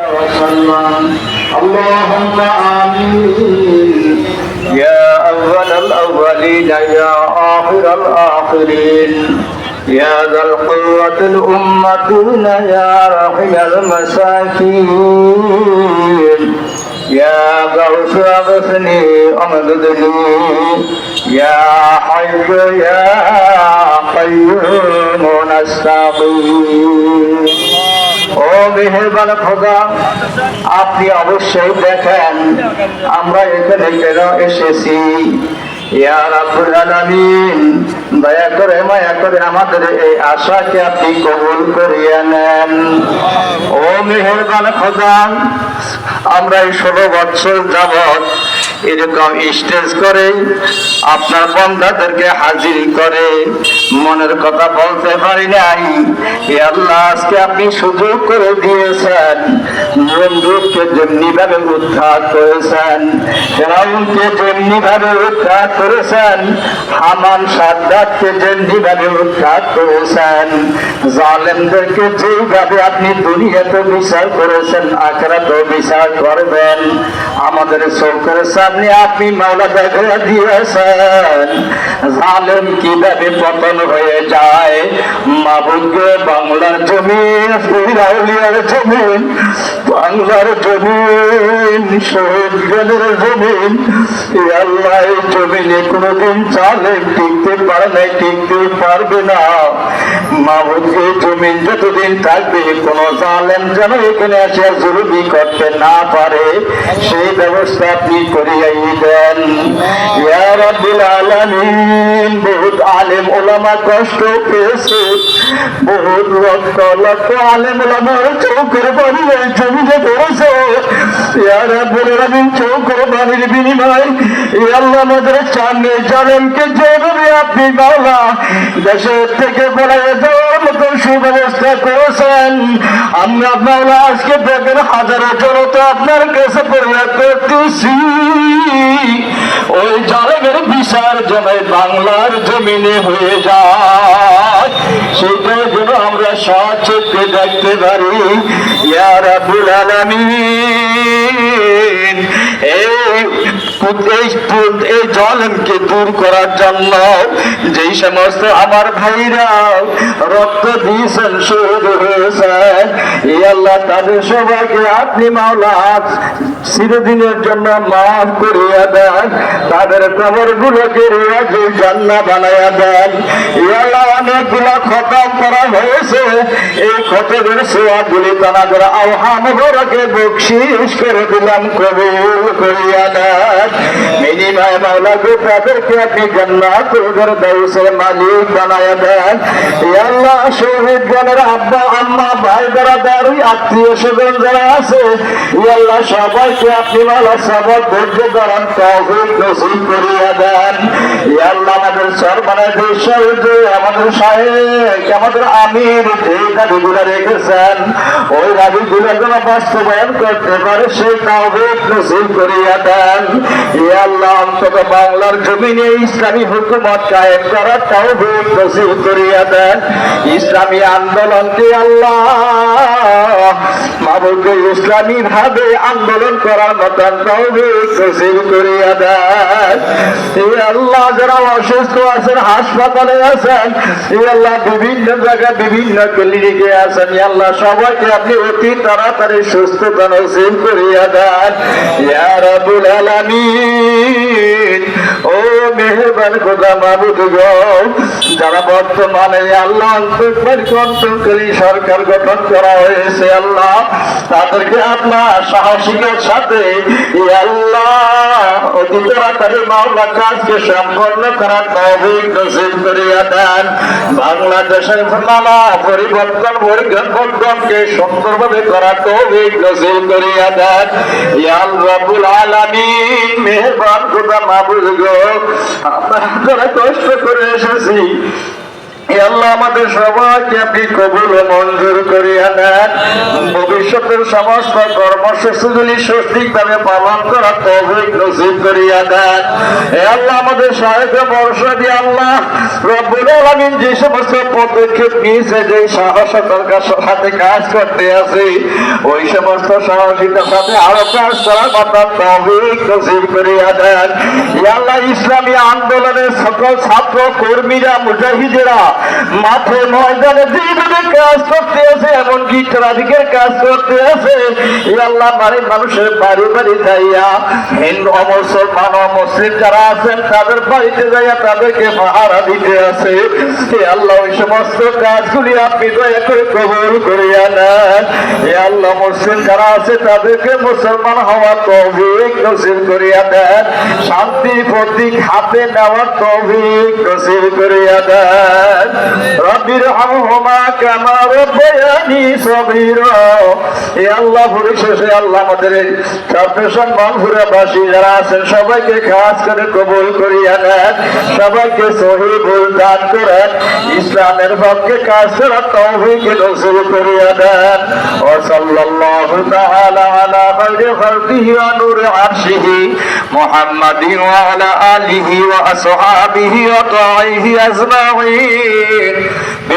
وسلم اللهم آمين. يا أول الأولين يا آخر الآخرين يا ذا القوة الأمتين يا رحم المساكين يا غوث أغثني أمددني يا حي يا قيوم نستقيم. ও আপনি অবশ্যই দেখেন, আমরা এখানে কেন এসেছি? দয়া করে মায়া করে আমাদের এই আশাকে আপনি কবুল করিয়ে নেন। ও মেহেরবান খোদা, আমরা এই ষোলো বছর যাবৎ এরকম স্টেজ করে আপনার বন্ধাদেরকে হাজির করে। মনের কথা বলতে পারি নাই। আল্লাহ আজকে আপনি সুযোগ করে দিয়েছেন। বন্ধুকে যেমনি ভাবে উদ্ধার করেছেন, ফেরাউনকে যেমনি ভাবে উদ্ধার করেছেন, হামান সাদ্দাতকে যেমনি ভাবে উদ্ধার করেছেন, জালেমদেরকে যেইভাবে আপনি দুনিয়াতে বিচার করেছেন, আখেরাতেও বিচার করবেন, আমাদের চোখের সামনে আপনি মাওলা দেখা দিয়েছেন। জালেম কীভাবে পতন হয়ে যায়? মাবুকে বাংলার জমিন ফিরাউলিয়ার জমিন, বাংলার জমিন, শহীদ গেলের জমিন। আল্লাহ, এই জমিনে কোনোদিন জালেম টিকতে পারে না টিকতে পারবে না। মাবুকে জমিন যতদিন থাকবে, কোন জালেম যেন এখানে এসে জরুরি করতে না পারে। সেই ব্যবস্থা আপনি আলেম ওলামা কষ্ট আলেম বাড়ি জালেমকে যেভাবে আপনি মাওলা। দেশের থেকে বলে দেওয়ার মতো সুব্যবস্থা করেছেন আমরা মাওলা আজকে দেখেন হাজারো জনতা আপনার কাছে পরিণত করতেছি। ওই জালেমের বিচার জমে বাংলার জমিনে হয়ে যায়। সেটাই যেন আমরা সচক্ষে দেখতে পারি। ইয়া রাব্বুল আলামিন। এই এই জলকে দূর করার জন্য যেই সমস্ত আমার ভাইরা রক্ত দিয়েছেন, শহীদ হয়েছেন। এই আল্লাহ তাদের সবাইকে আপনি মাওলা চিরদিনের জন্য মাফ করিয়া দেন, তাদের কবর গুলোকে রেওয়াজে জান্না বানাইয়া দেন। আল্লাহ অনেকগুলো খতম করা হয়েছে। এই খতমের সোয়াগুলি তারা করে আহ্বান ঘরকে বকশিস করে দিলাম, কবুল করিয়া দেন। মিনিমায় মাওলা গো তাদেরকে আপনি জান্নাত ঘর মালিক বানায়া দেন। এ আল্লাহ, শহীদ গণের আব্বা, আম্মা, ভাই, বেড়াদার আত্মীয় স্বজন যারা আছে এ আল্লাহ, সবাইকে আপনি মালা সবক ধৈর্য ধরান তহবিল নসিব করিয়া দেন। এ আল্লাহ, আমাদের সরমানের শহীদ আমাদের সাহেব আমাদের আমির যে দাবিগুলো রেখেছেন, ওই দাবিগুলো যেন বাস্তবায়ন করতে পারে, সেই তহবিল নসিব করিয়া দেন। বাংলার জমিনে ইসলামী হুকুমত কায়েম করার তাও করিয়া দেন। ইসলামী আন্দোলনকে আল্লাহ ইসলামী ভাবে আন্দোলন করার মতন তাও করিয়া দেন। আল্লাহ, যারা অসুস্থ আছেন, হাসপাতালে আছেন আল্লাহ, বিভিন্ন জায়গায় বিভিন্ন ক্লিনিকে আছেন আল্লাহ, সবাইকে আপনি অতি তাড়াতাড়ি সুস্থতা নসিব করিয়া দেন। আলামিন ও মেহরবান খোদা যারা বর্তমানে আল্লাহ কন্ট্রোলকারী সরকার গঠন করা হয়েছে আল্লাহ, তাদেরকে আপনার সাহসিকের সাথে আল্লাহ অতি তাড়াতাড়ি মামলা কাজকে সম্পন্ন করার তহবিল নসিব করিয়া দেন। বাংলাদেশের নানা পরিবর্তন পরিবর্তনকে সুন্দরভাবে করার তহবিল নসিব করিয়া দেন। ইয়া রাব্বুল আলামিন মেহেরবান খোদা মাবুদ গো আমরা কষ্ট করে এসেছি আমাদের সবাইকে আপনি কবুল মঞ্জুর করিয়া নেন। ভবিষ্যতের সমস্ত কর্মসূচিগুলি পালন তৌফিক নসিব করিয়া দেন। এ আল্লাহ, আমাদের ভরসা দিয়ে আল্লাহ রব্বুল আলামিন যে সমস্ত পদক্ষেপ নিয়েছে, যে কাজ করতে আছে, ওই সমস্ত সাথে আরও কাজ তৌফিক নসিব করিয়া দেন। ইসলামী আন্দোলনের সকল ছাত্র, কর্মীরা, মুজাহিদেরা মাঠে ময়দানে যেভাবে কাজ করতে আছে, এমনকি ট্রাফিকের কাজ করতে আছে। আল্লাহ বাড়ি মানুষের বাড়ি বাড়ি যাইয়া, হিন্দু অমুসলমান ও মুসলিম যারা আছেন, তাদের বাড়িতে যাইয়া তাদেরকে পাহারা দিতে আছে। আল্লাহ ওই সমস্ত কাজগুলি আপনি দয়া করে কবুল করিয়া নেন। এ আল্লাহ মুসলিম যারা আছে, তাদেরকে মুসলমান হওয়ার তৌফিক নসিব করিয়া দেন। শান্তি প্রতীক হাতে নেওয়ার তৌফিক নসিব করিয়া দেন। আছেন, সবাইকে খাস করে কবুল করিয়া নেন, সবাইকে সহি দান করেন, ইসলামের পক্ষে কাজ করার তৌফিক নসিব করিয়া দেন। ও সাল্লাল্লাহু আলিহি আসহাবিহি ওয়া তাইহি